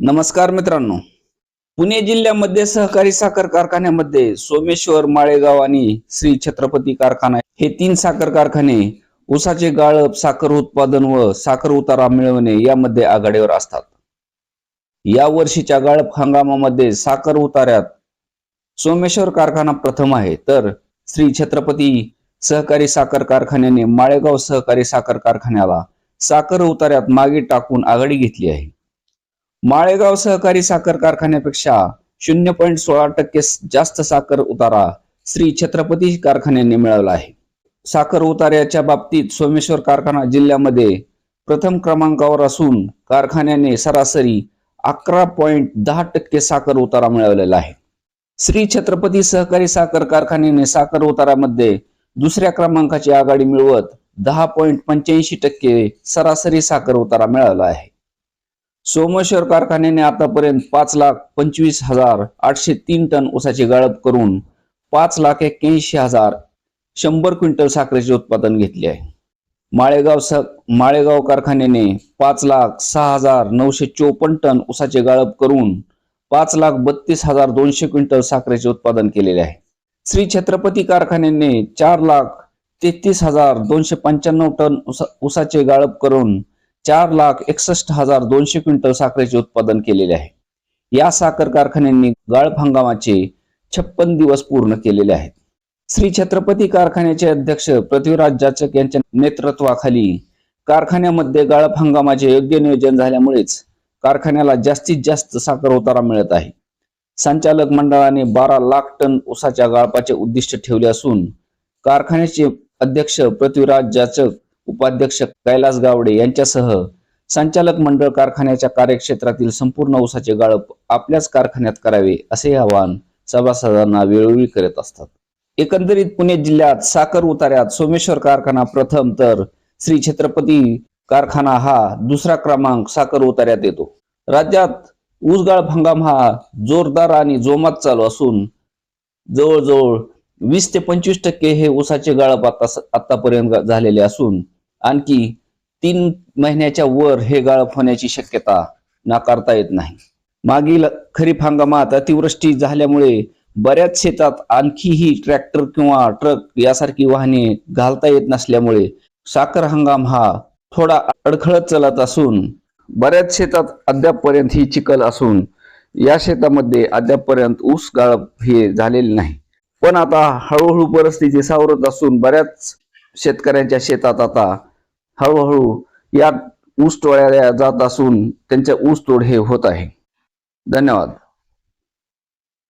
नमस्कार मित्रांनो. पुणे जिल्ह्यामध्ये सहकारी साखर कारखान्यामध्ये सोमेश्वर माळेगाव आणि श्री छत्रपती कारखाना हे तीन साखर कारखाने उसाचे गाळप साखर उत्पादन व साखर उतारा मिळवणे यामध्ये आघाडीवर असतात. या वर्षीच्या गाळप हंगामामध्ये साखर उतार्यात सोमेश्वर कारखाना प्रथम आहे. तर श्री छत्रपती सहकारी साखर कारखान्याने माळेगाव सहकारी साखर कारखान्याला साखर उतार्यात मागे टाकून आघाडी घेतली आहे. माळेगाव सहकारी साखर कारखान्यापेक्षा शून्य पॉईंट सोळा टक्के जास्त साखर उतारा श्री छत्रपती कारखान्याने मिळवला आहे. साखर उतार्याच्या बाबतीत सोमेश्वर कारखाना जिल्ह्यामध्ये प्रथम क्रमांकावर असून कारखान्याने सरासरी अकरा पॉईंट दहा टक्के साखर उतारा मिळवलेला आहे. श्री छत्रपती सहकारी साखर कारखान्याने साखर उतारामध्ये दुसऱ्या क्रमांकाची आघाडी मिळवत दहा पॉईंट पंच्याऐंशी टक्के सरासरी साखर उतारा मिळवला आहे. सोमेश्वर कारखान्याने आतापर्यंत पाच लाख पंचवीस हजार आठशे तीन टन ऊसाची गाळप करून पाच लाख एक्क्याऐंशी हजार शंभर क्विंटल साखरेचे उत्पादन घेतले आहे. माळेगाव स माळेगाव कारखान्याने पाच लाख सहा हजार नऊशे चोपन्न टन ऊसाचे गाळप करून पाच लाख बत्तीस हजार दोनशे क्विंटल साखरेचे उत्पादन केलेले आहे. श्री छत्रपती कारखान्याने चार लाख तेहतीस हजार दोनशे पंच्याण्णव टन ऊसा ऊसाचे गाळप करून चार लाख एकसष्ट हजार दोनशे क्विंटल साखरेचे उत्पादन केलेले आहे. या साखर कारखान्यांनी गाळप हंगामाचे छप्पन दिवस पूर्ण केलेले आहेत. श्री छत्रपती कारखान्याचे अध्यक्ष पृथ्वीराज जाचक यांच्या नेतृत्वाखाली कारखान्यामध्ये गाळप हंगामाचे योग्य नियोजन झाल्यामुळेच कारखान्याला जास्तीत जास्त साखर उतारा मिळत आहे. संचालक मंडळाने बारा लाख टन ऊसाच्या गाळपाचे उद्दिष्ट ठेवले असून कारखान्याचे अध्यक्ष पृथ्वीराज जाचक उपाध्यक्ष कैलास गावडे यांच्यासह संचालक मंडळ कारखान्याच्या कार्यक्षेत्रातील संपूर्ण ऊसाचे गाळप आपल्याच कारखान्यात करावे असे आवाहन सभासदांना वेळोवेळी करत असतात. एकंदरीत पुणे जिल्ह्यात साखर उतार्यात सोमेश्वर कारखाना प्रथम तर श्री छत्रपती कारखाना हा दुसरा क्रमांक साखर उतार्यात येतो. राज्यात ऊस गाळप हंगाम हा जोरदार आणि जोमात चालू असून जवळजवळ वीस ते पंचवीस टक्के हे ऊसाचे गाळप आता आतापर्यंत झालेले असून आणखी तीन महिन्याच्या वर हे गाळप होण्याची शक्यता नाकारता येत नाही. मागील खरीप हंगामात अतिवृष्टी झाल्यामुळे बऱ्याच शेतात आणखीही ट्रॅक्टर किंवा ट्रक यासारखी वाहने घालता येत नसल्यामुळे साखर हंगाम हा थोडा अडखळत चालत असून बऱ्याच शेतात अद्यापपर्यंत ही चिखल असून या शेतामध्ये अद्यापपर्यंत ऊस गाळप हे झालेले नाही. पण आता हळूहळू परिस्थिती सावरत असून बऱ्याच शेतकऱ्यांच्या शेतात आता हळूहळू या ऊस तोड्या जात असून त्यांच्या ऊस तोड हे होत आहे. धन्यवाद.